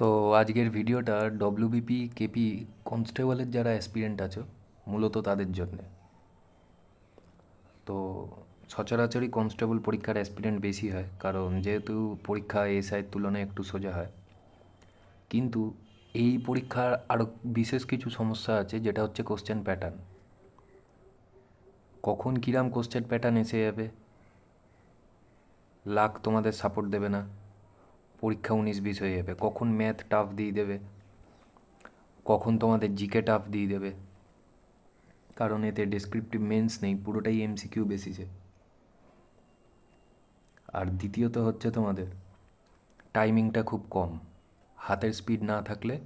তো আজকের ভিডিওটা ডব্লিউবিপি কেপি কনস্টেবলের যারা অ্যাসপিরেন্ট আছো, মূলত তাদের জন্যে। তো সচরাচরই কনস্টেবল পরীক্ষার অ্যাসপিরেন্ট বেশি হয়, কারণ যেহেতু পরীক্ষা এসআইয়ের তুলনায় একটু সোজা হয়। কিন্তু এই পরীক্ষার আরও বিশেষ কিছু সমস্যা আছে, যেটা হচ্ছে কোশ্চেন প্যাটার্ন কখন কিরাম কোশ্চেন প্যাটার্ন এসে যাবে? লাক তোমাদের সাপোর্ট দেবে না। পরীক্ষা উনিশ বিশ হয়ে যাবে। কখন ম্যাথ টাফ দিয়ে দেবে? কখন তোমাদের জিকে টাফ দিয়ে দেবে? কারণ এতে ডেসক্রিপটিভ মেন্স নেই, পুরোটাই এমসিকিউ বেসিসে আর দ্বিতীয়ত হচ্ছে তোমাদের টাইমিংটা খুব কম। হাতের স্পিড না থাকলে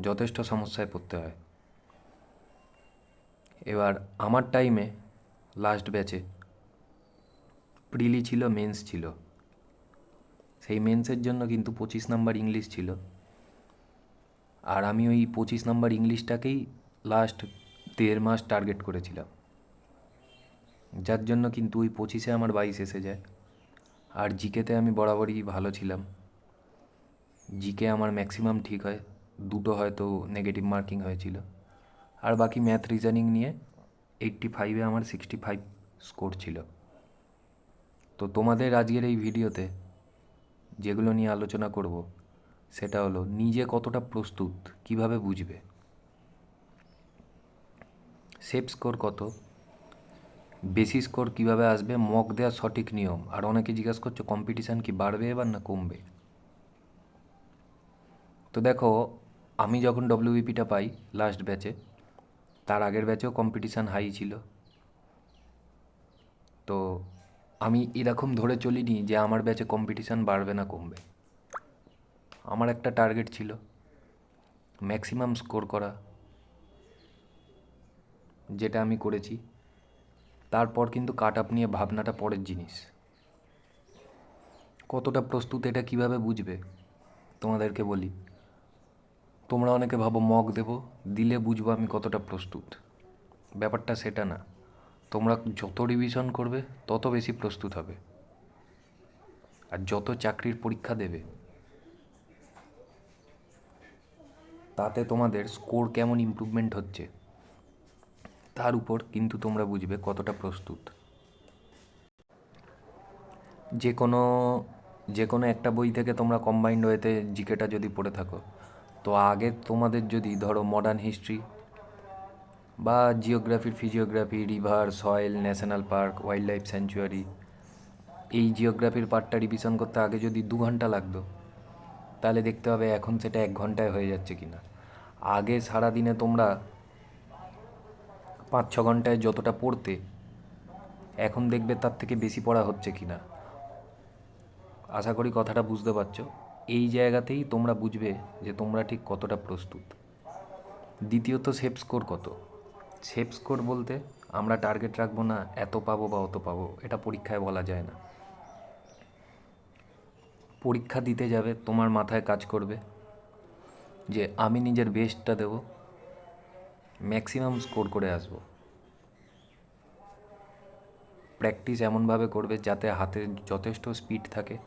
যথেষ্ট সমস্যায় পড়তে হয়। এবার আমার টাইমে লাস্ট ব্যাচে প্রিলি ছিল মেন্স ছিল। সেই মেন্সের জন্য কিন্তু পঁচিশ নাম্বার ইংলিশ ছিল। আর আমি ওই পঁচিশ নাম্বার ইংলিশটাকেই লাস্ট দেড় মাস টার্গেট করেছিলাম। যার জন্য কিন্তু ওই পঁচিশে আমার বাইশ এসে যায়। আর জিকেতে আমি বরাবরই ভালো ছিলাম। জিকে আমার ম্যাক্সিমাম ঠিক হয়, দুটো হয়তো নেগেটিভ মার্কিং হয়েছিল। আর বাকি ম্যাথ রিজনিং নিয়ে এইট্টি ফাইভে আমার সিক্সটি ফাইভ স্কোর ছিল। তো তোমাদের আজকের এই ভিডিওতে যেগুলো নিয়ে আলোচনা করব, সেটা হলো নিজে কতটা প্রস্তুত, কীভাবে বুঝবে? সেফ স্কোর কত? বেসি স্কোর কীভাবে আসবে? মক দেওয়ার সঠিক নিয়ম। আর অনেকে জিজ্ঞাসা করছ কম্পিটিশান কি বাড়বে এবার না কমবে? তো দেখো, আমি যখন ডব্লিউবিপিটা পাই লাস্ট ব্যাচে তার আগের ব্যাচেও কম্পিটিশান হাই ছিল। তো আমি এরকম ধরে চলিনি যে আমার ব্যাচে কম্পিটিশান বাড়বে না কমবে। আমার একটা টার্গেট ছিল ম্যাক্সিমাম স্কোর করা, যেটা আমি করেছি। তারপর কিন্তু কাট আপ নিয়ে ভাবনাটা পরের জিনিস। কতটা প্রস্তুত এটা কীভাবে বুঝবে? তোমাদেরকে বলি, তোমরা অনেকে ভাবো মগ দেব, দিলে বুঝব আমি কতটা প্রস্তুত। ব্যাপারটা সেটা না। তোমরা যত রিভিশন করবে, তত বেশি প্রস্তুত হবে। আর যত চাকরির পরীক্ষা দেবে, তাতে তোমাদের স্কোর কেমন ইম্প্রুভমেন্ট হচ্ছে, তার উপর কিন্তু তোমরা বুঝবে কতটা প্রস্তুত। যে কোনো যে কোনো একটা বই থেকে তোমরা কম্বাইন্ড ওয়েতে জিকেটা যদি পড়ে থাকো, তো আগে তোমাদের যদি ধরো মডার্ন হিস্ট্রি বা জিওগ্রাফির physiography river soil national park wild life sanctuary এই জিওগ্রাফির পার্টটা রিভিশন করতে আগে যদি দু ঘণ্টা লাগতো, তাহলে দেখতে হবে এখন সেটা এক ঘন্টায় হয়ে যাচ্ছে কি না আগে সারাদিনে তোমরা পাঁচ, ছ ঘন্টায় যতটা পড়তে, এখন দেখবে তার থেকে বেশি পড়া হচ্ছে কি না আশা করি কথাটা বুঝতে পারছ। এই জায়গাতেই তোমরা বুঝবে যে তোমরা ঠিক কতটা প্রস্তুত। দ্বিতীয়ত সেফ স্কোর কত? সেফ স্কোর বলতে আমরা টার্গেট রাখব না, এত পাবো বা অত পাবো, এটা পরীক্ষায় বলা যায় না। পরীক্ষা দিতে যাবে, তোমার মাথায় কাজ করবে যে আমি নিজের বেস্টটা দেব, ম্যাক্সিমাম স্কোর করে আসব। প্র্যাকটিস এমনভাবে করবে যাতে হাতে যথেষ্ট স্পিড থাকে।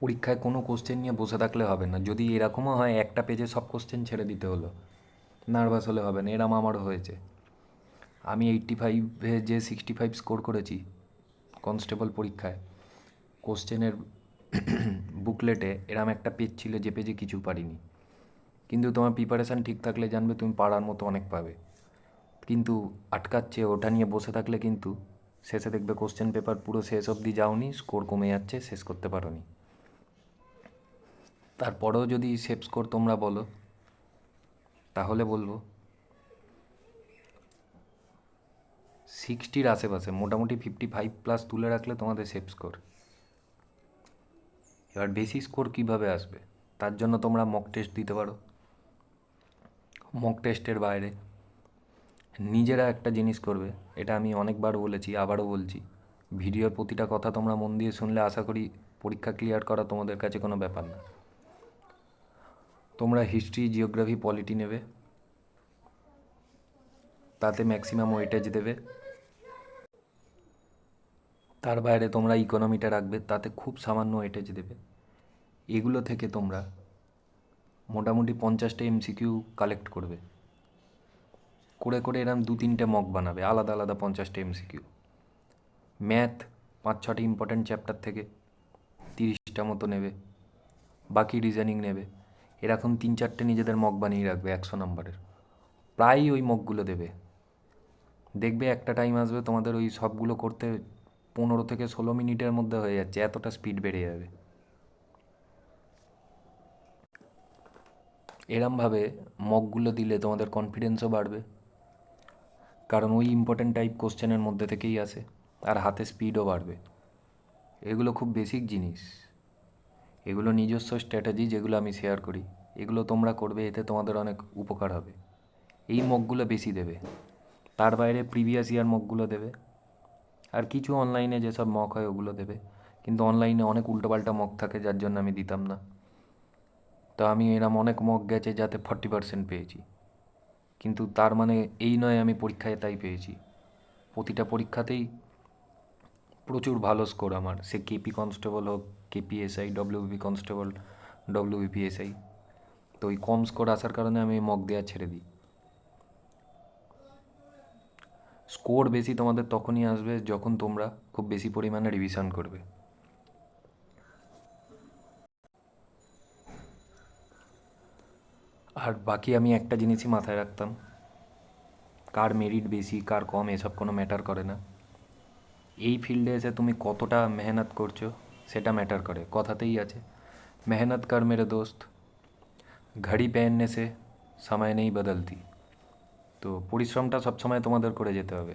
পরীক্ষায় কোনো কোশ্চেন নিয়ে বসে থাকলে হবে না। যদি এরকমও হয়, একটা পেজে সব কোশ্চেন ছেড়ে দিতে হলো। নার্ভাস হলে হবে না, এরম আমারও হয়েছে। আমি এইট্টি ফাইভে যে সিক্সটি ফাইভ স্কোর করেছি কনস্টেবল পরীক্ষায় কোশ্চেনের বুকলেটে এরম একটা পেজ ছিল যে পেজে কিছু পারিনি। কিন্তু তোমার প্রিপারেশান ঠিক থাকলে জানবে, তুমি পাড়ার মতো অনেক পাবে। কিন্তু আটকাচ্ছে, ওটা নিয়ে বসে থাকলে কিন্তু শেষে দেখবে কোশ্চেন পেপার পুরো শেষ অবধি যাওনি স্কোর কমে যাচ্ছে, শেষ করতে পারোনি। তারপরেও যদি সেফ স্কোর তোমরা বলো তাহলে বলব সিক্সটির আশেপাশে, মোটামুটি ফিফটি ফাইভ প্লাস তুলে রাখলে তোমাদের সেফ স্কোর এবার বেশি স্কোর কীভাবে আসবে? তার জন্য তোমরা মক টেস্ট দিতে পারো। মক টেস্টের বাইরে নিজেরা একটা জিনিস করবে, এটা আমি অনেকবার বলেছি, আবারও বলছি। ভিডিওর প্রতিটা কথা তোমরা মন দিয়ে শুনলে আশা করি পরীক্ষা ক্লিয়ার করা তোমাদের কাছে কোনো ব্যাপার না। তোমরা হিস্ট্রি জিওগ্রাফি পলিটি নেবে। তাতে ম্যাক্সিমাম ওয়েটেজ দেবে। তার বাইরে তোমরা ইকোনমিটা রাখবে, তাতে খুব সামান্য ওয়েটেজ দেবে। এগুলো থেকে তোমরা মোটামুটি পঞ্চাশটা এমসিকিউ কালেক্ট করবে। করে করে এরম দু, তিনটে মক বানাবে, আলাদা আলাদা পঞ্চাশটা এমসিকিউ ম্যাথ পাঁচ ছটা ইম্পর্ট্যান্ট চ্যাপ্টার থেকে তিরিশটা মতো নেবে। বাকি রিজনিং নেবে। এরকম তিন চারটে নিজেদের মগ বানিয়ে রাখবে একশো নম্বরের। প্রায়ই ওই মগগুলো দেবে। দেখবে একটা টাইম আসবে তোমাদের ওই সবগুলো করতে পনেরো থেকে ষোলো মিনিটের মধ্যে হয়ে যাচ্ছে, এতটা স্পিড বেড়ে যাবে। এরমভাবে মগগুলো দিলে তোমাদের কনফিডেন্সও বাড়বে। কারণ ওই ইম্পর্ট্যান্ট টাইপ কোশ্চেনের মধ্যে থেকেই আসে, আর হাতে স্পিডও বাড়বে। এগুলো খুব বেসিক জিনিস। এগুলো নিজস্ব স্ট্র্যাটেজি যেগুলো আমি শেয়ার করি। এগুলো তোমরা করবে, এতে তোমাদের অনেক উপকার হবে। এই মগগুলো বেশি দেবে। তার বাইরে প্রিভিয়াস ইয়ার মগগুলো দেবে। আর কিছু অনলাইনে যেসব মক হয়, ওগুলো দেবে। কিন্তু অনলাইনে অনেক উল্টোপাল্টা মক থাকে, যার জন্য আমি দিতাম না। তো আমি এরম অনেক মক গেছে, যাতে ফর্টি পার্সেন্ট পেয়েছি। কিন্তু তার মানে এই নয়, আমি পরীক্ষায় তাই পেয়েছি। প্রতিটা পরীক্ষাতেই প্রচুর ভালো স্কোর আমার। সে কেপি কনস্টেবল হোক কেপিএসআই ডব্লিউবি কনস্টেবল ডব্লিউবিপিএসআই তো ওই কম স্কোর আসার কারণে আমি মক দেওয়া ছেড়ে দিই। স্কোর বেশি তোমাদের তখনই আসবে যখন তোমরা খুব বেশি পরিমাণে রিভিশন করবে। আর বাকি আমি একটা জিনিসই মাথায় রাখতাম। কার মেরিট বেশি, কার কম, এসব কোনো ম্যাটার করে না। এই ফিল্ডে এসে তুমি কতটা মেহনত করছ সেটা ম্যাটার করে, কথাতেই আছে। মেহনত কর মেরে দোস্ত। ঘড়ি পহননে সে সময় নেই বদলতি। তো পরিশ্রমটা সবসময় তোমাদের করে যেতে হবে।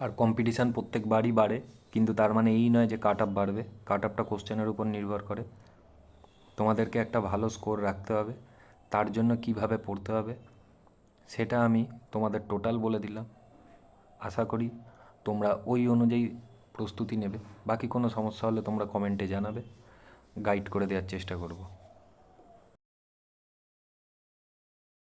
আর কম্পিটিশান প্রত্যেকবারই বাড়ে, কিন্তু তার মানে এই নয় যে কাট আপ বাড়বে। কাট আপটা কোশ্চেনের উপর নির্ভর করে। তোমাদেরকে একটা ভালো স্কোর রাখতে হবে। তার জন্য কীভাবে পড়তে হবে, সেটা আমি তোমাদের টোটাল বলে দিলাম। আশা করি তোমরা ওই অনুযায়ী প্রস্তুতি নেবে। বাকি কোনো সমস্যা হলে তোমরা কমেন্টে জানাবে। গাইড করে দেওয়ার চেষ্টা করব।